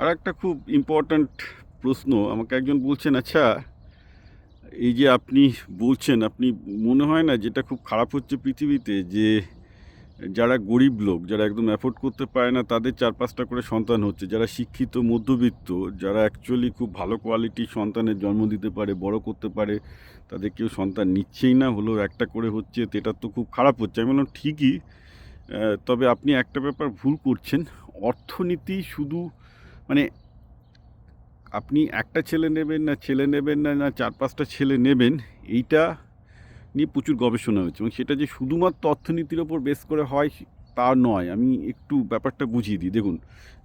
আর একটা খুব ইম্পর্ট্যান্ট প্রশ্ন, আমাকে একজন বলছেন আচ্ছা এই যে আপনি বলছেন, আপনি মনে হয় না যেটা খুব খারাপ হচ্ছে পৃথিবীতে, যে যারা গরিব লোক, যারা একদম অ্যাফোর্ড করতে পারে না, তাদের চার পাঁচটা করে সন্তান হচ্ছে। যারা শিক্ষিত, মধ্যবিত্ত, যারা অ্যাকচুয়ালি খুব ভালো কোয়ালিটির সন্তানের জন্ম দিতে পারে, বড় করতে পারে, তাদের কেউ সন্তান নিচ্ছেই না, হলেও একটা করে হচ্ছে, তো এটা তো খুব খারাপ হচ্ছে। আমি বললাম, ঠিকই তবে আপনি একটা ব্যাপার ভুল করছেন। অর্থনীতি শুধু মানে আপনি একটা ছেলে নেবেন না, ছেলে নেবেন না না চার পাঁচটা ছেলে নেবেন, এইটা নিয়ে প্রচুর গবেষণা হচ্ছে এবং সেটা যে শুধুমাত্র অর্থনীতির ওপর বেস করে হয় তা নয়, আমি একটু ব্যাপারটা বুঝিয়ে দিই। দেখুন,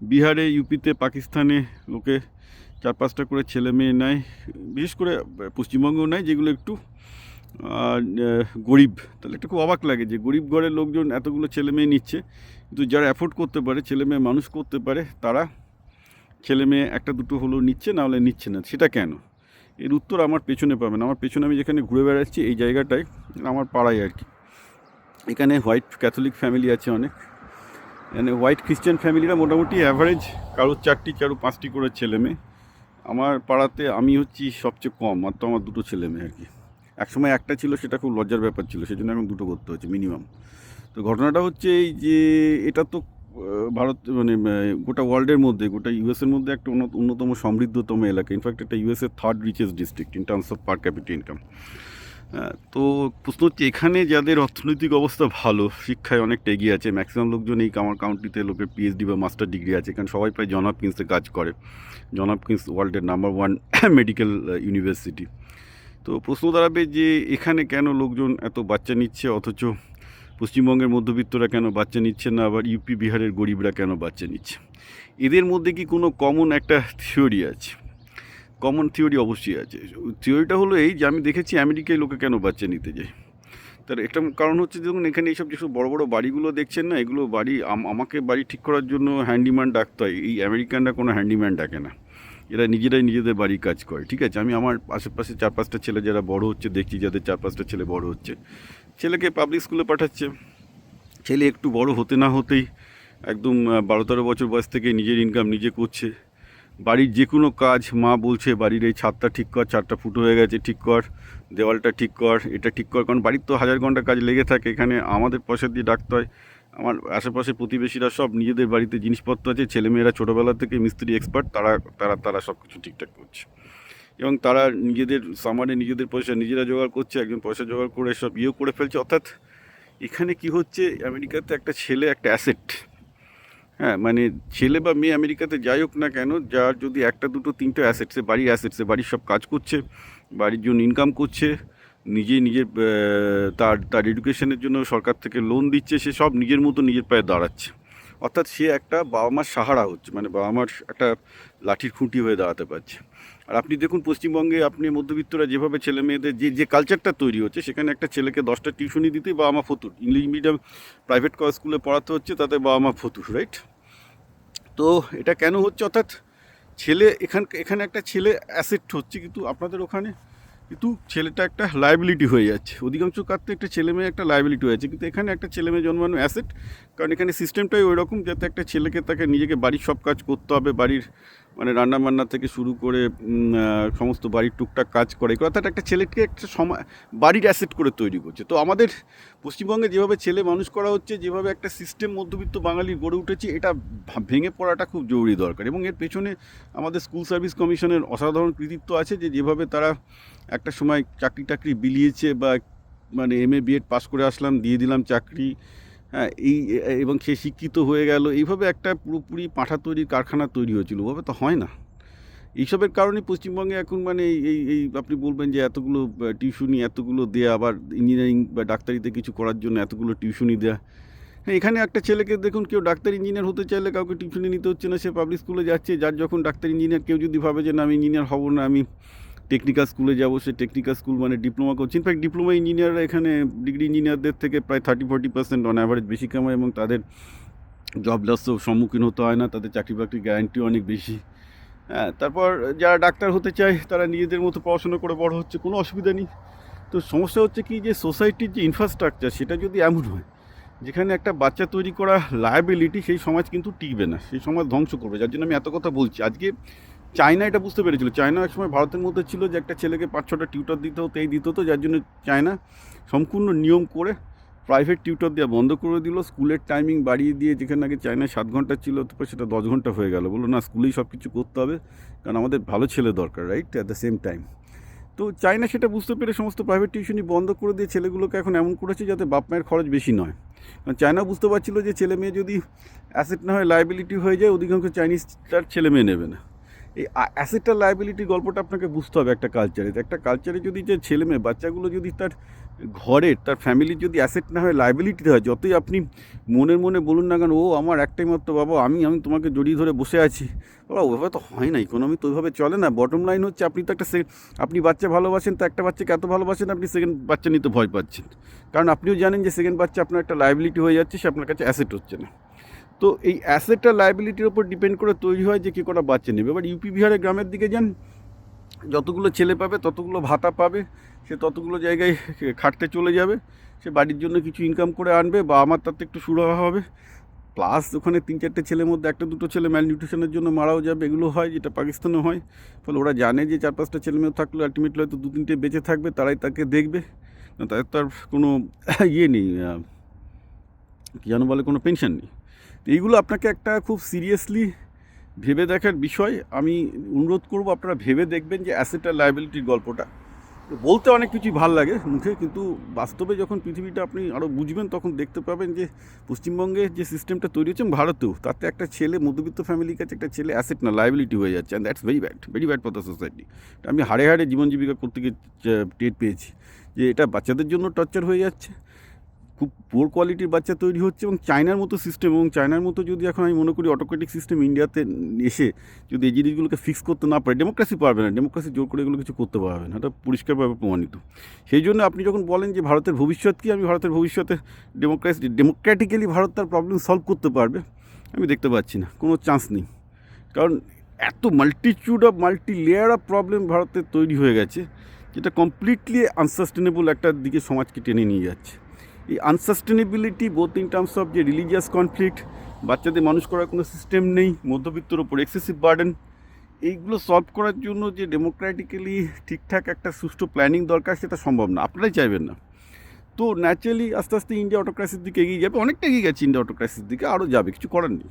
বিহারে, ইউপিতে, পাকিস্তানে লোকে চার পাঁচটা করে ছেলে মেয়ে নেয়, বিশেষ করে পশ্চিমবঙ্গেও নেয়, যেগুলো একটু গরিব। তাহলে একটু খুব অবাক লাগে যে গরিব ঘরের লোকজন এতগুলো ছেলে মেয়ে নিচ্ছে, কিন্তু যারা অ্যাফোর্ড করতে পারে, ছেলে মেয়ে মানুষ করতে পারে, তারা ছেলে মেয়ে একটা দুটো হলেও নিচ্ছে, না হলে নিচ্ছে না। সেটা কেন? এর উত্তর আমার পেছনে পাবেন। আমার পেছনে আমি যেখানে ঘুরে বেড়াচ্ছি, এই জায়গাটায়, আমার পাড়ায় আর কি। এখানে হোয়াইট ক্যাথলিক ফ্যামিলি আছে অনেক। এখানে হোয়াইট খ্রিস্টান ফ্যামিলিরা মোটামুটি অ্যাভারেজ কারও চারটি কারও পাঁচটি করে ছেলে মেয়ে। আমার পাড়াতে আমি হচ্ছি সবচেয়ে কম, মাত্র আমার দুটো ছেলে মেয়ে আর কি। একসময় একটা ছিল, সেটা খুব লজ্জার ব্যাপার ছিল, সেজন্য এখন দুটো করতে হচ্ছে মিনিমাম তো ঘটনাটা হচ্ছে এই যে, এটা তো ভারত মানে গোটা ওয়ার্ল্ডের মধ্যে, গোটা ইউএসের মধ্যে একটা অন্যতম সমৃদ্ধতম এলাকা। ইনফ্যাক্ট এটা ইউএসের third richest district in terms of per capita income তো প্রশ্ন হচ্ছে, এখানে যাদের অর্থনৈতিক অবস্থা ভালো, শিক্ষায় অনেকটা এগিয়ে আছে ম্যাক্সিমাম লোকজন এই আমার কাউন্ট্রিতে লোকের পিএইচডি বা মাস্টার ডিগ্রি আছে, কারণ সবাই প্রায় জন হপকিন্সে কাজ করে। জন হপকিন্স ওয়ার্ল্ডের নাম্বার ওয়ান মেডিকেল ইউনিভার্সিটি তো প্রশ্ন দাঁড়াবে যে, এখানে কেন লোকজন এত বাচ্চা নিচ্ছে, অথচ পশ্চিমবঙ্গের মধ্যবিত্তরা কেন বাচ্চা নিচ্ছে না, আবার ইউপি, বিহারের গরিবরা কেন বাচ্চা নিচ্ছে? এদের মধ্যে কি কোনো কমন একটা থিওরি আছে? কমন থিওরি অবশ্যই আছে। থিওরিটা হলো এই যে আমি দেখেছি আমেরিকায় লোকে কেন বাচ্চা নিতে যায়? তার একটা কারণ হচ্ছে দেখুন, এখানে এইসব যেসব বড় বড় বাড়িগুলো দেখছেন না, এগুলো বাড়ি আম- আমাকে বাড়ি ঠিক করার জন্য হ্যান্ডিম্যান ডাকতে। হয় এই আমেরিকানরা কোনো হ্যান্ডিম্যান ডাকে না। এরা নিজেরাই নিজেদের বাড়ির কাজ করে। ঠিক আছে, আমি আমার আশেপাশে চার পাঁচটা ছেলে যারা বড় হচ্ছে, দেখছি যাদের চার পাঁচটা ছেলে বড় হচ্ছে। ছেলেকে পাবলিক স্কুলে পাঠাচ্ছে। ছেলে একটু বড় হতে না হতেই একদম বারো তেরো বছর বয়স থেকে নিজের ইনকাম নিজে করছে। বাড়ির যে কোনো কাজ মা বলছে, বাড়ির এই ছাদটা ঠিক কর ছাদটা ফুটো হয়ে গেছে, ঠিক কর, দেওয়ালটা ঠিক কর, এটা ঠিক কর। কারণ বাড়ির তো হাজার ঘণ্টা কাজ লেগে থাকে, এখানে আমাদের পয়সা দিয়ে ডাকতে হয়। আমার আশেপাশে প্রতিবেশীরা সব নিজেদের বাড়িতে জিনিসপত্র আছে, ছেলেমেয়েরা ছোটোবেলা থেকে মিস্ত্রি এক্সপার্ট তারা তারা তারা সব কিছু ঠিকঠাক করছে। এবং তারা নিজেদের সামানে নিজেদের পয়সা নিজেরা জোগাড় করছে, একজন পয়সা জোগাড় করে সব ইয়েও করে ফেলছে। অর্থাৎ এখানে কি হচ্ছে, আমেরিকাতে একটা ছেলে, একটা অ্যাসেট। হ্যাঁ মানে ছেলে বা মেয়ে আমেরিকাতে যাই হোক না কেন, যার যদি একটা, দুটো, তিনটে অ্যাসেট সে বাড়ির অ্যাসেট সে বাড়ির সব কাজ করছে, বাড়ির জন্য ইনকাম করছে নিজে নিজের তার তার এডুকেশনের জন্য সরকার থেকে লোন দিচ্ছে, সে সব নিজের মতো নিজের পায়ে দাঁড়াচ্ছে। অর্থাৎ সে একটা বাবা মার সাহারা হচ্ছে মানে বাবা মার একটা লাঠির খুঁটি হয়ে দাঁড়াতে পারছে। আর আপনি দেখুন, পশ্চিমবঙ্গে আপনি মধ্যবিত্তরা যেভাবে ছেলে মেয়েদের যে যে কালচারটা তৈরি হচ্ছে, সেখানে একটা ছেলেকে দশটা টিউশনি দিতে বাবা মা ফতুর। ইংলিশ মিডিয়াম প্রাইভেট স্কুলে পড়াতে হচ্ছে, তাতে বাবা মা ফতুর রাইট তো এটা কেন হচ্ছে? অর্থাৎ ছেলে এখান, এখানে একটা ছেলে অ্যাসেট হচ্ছে, কিন্তু আপনাদের ওখানে কিন্তু ছেলেটা একটা লাইবিলিটি হয়ে যাচ্ছে। অধিকাংশ কারতে একটা ছেলে মেয়ে একটা লাইবিলিটি হয়ে যাচ্ছে, কিন্তু এখানে একটা ছেলে মেয়ে জন্মানো অ্যাসেট কারণ এখানে সিস্টেমটাই ওই রকম যাতে একটা ছেলেকে তাকে নিজেকে বাড়ির সব কাজ করতে হবে, বাড়ির মানে রান্না বান্না থেকে শুরু করে সমস্ত বাড়ির টুকটাক কাজ করে। অর্থাৎ একটা ছেলেকে একটা সময় বাড়ির অ্যাসেট করে তৈরি করছে। তো আমাদের পশ্চিমবঙ্গে যেভাবে ছেলে মানুষ করা হচ্ছে, যেভাবে একটা সিস্টেম মধ্যবিত্ত বাঙালি গড়ে উঠেছে, এটা ভেঙে পড়াটা খুব জরুরি দরকার। এবং এর পেছনে আমাদের স্কুল সার্ভিস কমিশনের অসাধারণ কৃতিত্ব আছে যে, যেভাবে তারা একটা সময় চাকরি টাকরি বিলিয়েছে বা মানে এম এ বিএড পাস করে আসলাম, দিয়ে দিলাম চাকরি হ্যাঁ এই, এবং সে শিক্ষিত হয়ে গেল। এইভাবে একটা পুরোপুরি পাঁঠা তৈরির কারখানা তৈরি হয়েছিল। ওভাবে তো হয় না। এইসবের কারণে পশ্চিমবঙ্গে এখন মানে এই এই আপনি বলবেন যে এতগুলো টিউশনি, এতগুলো দেয়া, আবার ইঞ্জিনিয়ারিং বা ডাক্তারিতে কিছু করার জন্য এতগুলো টিউশনি দেয়া। হ্যাঁ এখানে একটা ছেলেকে দেখুন, কেউ ডাক্তার ইঞ্জিনিয়ার হতে চাইলে কাউকে টিউশনি নিতে হচ্ছে না, সে পাবলিক স্কুলে যাচ্ছে। যার যখন ডাক্তার ইঞ্জিনিয়ার কেউ যদি ভাবে যে না, আমি ইঞ্জিনিয়ার হব না, আমি টেকনিক্যাল স্কুলে যাব, সে টেকনিক্যাল স্কুল মানে ডিপ্লোমা করছে। ইনফ্যাক্ট ডিপ্লোমা ইঞ্জিনিয়াররা এখানে ডিগ্রি ইঞ্জিনিয়ারদের থেকে প্রায় thirty forty percent on average বেশি কামায় এবং তাদের জব লসও সম্মুখীন হতে হয় না, তাদের চাকরি বাকরির গ্যারান্টি অনেক বেশি। হ্যাঁ তারপর যারা ডাক্তার হতে চায়, তারা নিজেদের মতো পড়াশোনা করে বড় হচ্ছে, কোনো অসুবিধা নেই। তো সমস্যা হচ্ছে কি যে সোসাইটির যে ইনফ্রাস্ট্রাকচার সেটা যদি এমন হয়, যেখানে একটা বাচ্চা তৈরি করা লায়াবিলিটি সেই সমাজ কিন্তু টিকবে না, সেই সমাজ ধ্বংস করবে। যার জন্য আমি এত কথা বলছি। আজকে চায়না এটা বুঝতে পেরেছিল। চায়না এক সময় ভারতের মধ্যে ছিল যে একটা ছেলেকে পাঁচ ছটা টিউটর দিতে হতো, এই দিত হতো, যার জন্য চায়না সম্পূর্ণ নিয়ম করে প্রাইভেট টিউটর দেওয়া বন্ধ করে দিল। স্কুলের টাইমিং বাড়িয়ে দিয়ে যেখানে আগে চায়নায় সাত ঘণ্টা ছিল, তারপর সেটা দশ ঘণ্টা হয়ে গেল। বলল, না, স্কুলেই সব কিছু করতে হবে, কারণ আমাদের ভালো ছেলে দরকার right at the same time তো চায়না সেটা বুঝতে পেরে সমস্ত প্রাইভেট টিউশনই বন্ধ করে দিয়ে ছেলেগুলোকে এখন এমন করেছে যাতে বাপ মায়ের খরচ বেশি নয়। কারণ চায়না বুঝতে পারছিল যে ছেলে মেয়ে যদি অ্যাসেট না হয় লাইবিলিটি হয়ে যায়, অধিকাংশ চাইনিজ তার ছেলে মেয়ে নেবে না। এই অ্যাসেটটা লাইবিলিটি গল্পটা আপনাকে বুঝতে হবে একটা কালচারে একটা কালচারে যদি যে ছেলে মেয়ে, বাচ্চাগুলো যদি তার ঘরের তার ফ্যামিলির যদি অ্যাসেট না হয় লাইবিলিটি হয়, যতই আপনি মনের মনে বলুন না কেন, ও আমার একটাই মাত্র বাবা, আমি আমি তোমাকে জড়িয়ে ধরে বসে আছি। বাবা ওইভাবে তো হয় না ইকোনমি তো ওইভাবে চলে না। বটম লাইন হচ্ছে, আপনি তো একটা আপনি বাচ্চা ভালোবাসেন, তো একটা বাচ্চাকে এত ভালোবাসেন, আপনি সেকেন্ড বাচ্চা নিতে ভয় পাচ্ছেন। কারণ আপনিও জানেন যে সেকেন্ড বাচ্চা আপনার একটা লাইবিলিটি হয়ে যাচ্ছে, সে আপনার কাছে অ্যাসেট হচ্ছে না। তো এই অ্যাসেটটা লাইবিলিটির ওপর ডিপেন্ড করে তৈরি হয় যে কে কটা বাচ্চা নেবে। এবার ইউপি বিহারের গ্রামের দিকে যান, যতগুলো ছেলে পাবে, ততগুলো ভাতা পাবে, সে ততগুলো জায়গায় খাটতে চলে যাবে, সে বাড়ির জন্য কিছু ইনকাম করে আনবে বা আমার তাতে একটু সুরাহা হবে। প্লাস ওখানে তিন চারটে ছেলের মধ্যে একটা দুটো ছেলে ম্যালনিউট্রিশনের জন্য মারাও যাবে, এগুলো হয়, যেটা পাকিস্তানে হয়। ফলে ওরা জানে যে চার পাঁচটা ছেলে মেয়ে থাকলে আলটিমেটলি হয়তো দু তিনটে বেঁচে থাকবে, তারাই তাকে দেখবে। তাদের তার কোনো ইয়ে নেই কী যেন বলে, কোনো পেনশন নেই। এইগুলো আপনাকে একটা খুব সিরিয়াসলি ভেবে দেখার বিষয়। আমি অনুরোধ করব আপনারা ভেবে দেখবেন যে অ্যাসেট আর লায়াবিলিটির গল্পটা। বলতে অনেক কিছুই ভালো লাগে মুখে, কিন্তু বাস্তবে যখন পৃথিবীটা আপনি আরও বুঝবেন, তখন দেখতে পাবেন যে পশ্চিমবঙ্গে যে সিস্টেমটা তৈরি হচ্ছে, ভারতেও তাতে একটা ছেলে, মধ্যবিত্ত ফ্যামিলির কাছে একটা ছেলে অ্যাসেট না লায়াবিলিটি হয়ে যাচ্ছে and that's very bad very bad for the society আমি হাড়ে হাড়ে জীবন জীবিকা করতে গিয়ে টের পেয়েছি যে এটা বাচ্চাদের জন্য টর্চার হয়ে যাচ্ছে খুব পোর কোয়ালিটির বাচ্চা তৈরি হচ্ছে এবং চায়নার মতো সিস্টেম এবং চায়নার মতো যদি এখন আমি মনে করি অটোক্রেটিক সিস্টেম ইন্ডিয়াতে এসে যদি এই জিনিসগুলোকে ফিক্স করতে না পারে ডেমোক্রেসি পারবে না। ডেমোক্রেসি জোর করে এগুলো কিছু করতে পারবে না। এটা পরিষ্কারভাবে প্রমাণিত। সেই জন্য আপনি যখন বলেন যে ভারতের ভবিষ্যৎ কি, আমি ভারতের ভবিষ্যতে ডেমোক্রেসি ডেমোক্র্যাটিক্যালি ভারত তার প্রবলেম সলভ করতে পারবে, আমি দেখতে পাচ্ছি না। কোনো চান্স নেই। কারণ এত multitude of multi layer of problem ভারতে তৈরি হয়ে গেছে, যেটা কমপ্লিটলি আনসাস্টেনেবল একটা দিকে সমাজকে টেনে নিয়ে যাচ্ছে। এই unsustainability both in terms of যে রিলিজিয়াস কনফ্লিক্ট বাচ্চাদের মানুষ করার কোনো সিস্টেম নেই, মধ্যবিত্তর ওপর এক্সেসিভ বার্ডেন এইগুলো সলভ করার জন্য যে ডেমোক্রেটিক্যালি ঠিকঠাক একটা সুষ্ঠু প্ল্যানিং দরকার সেটা সম্ভব না, আপনারাই চাইবেন না। তো ন্যাচারালি আস্তে আস্তে ইন্ডিয়া অটোক্রাসির দিকে এগিয়ে যাবে, অনেকটা এগিয়ে গেছে ইন্ডিয়া অটোক্রাসির দিকে, আরও যাবে, কিছু করার নেই।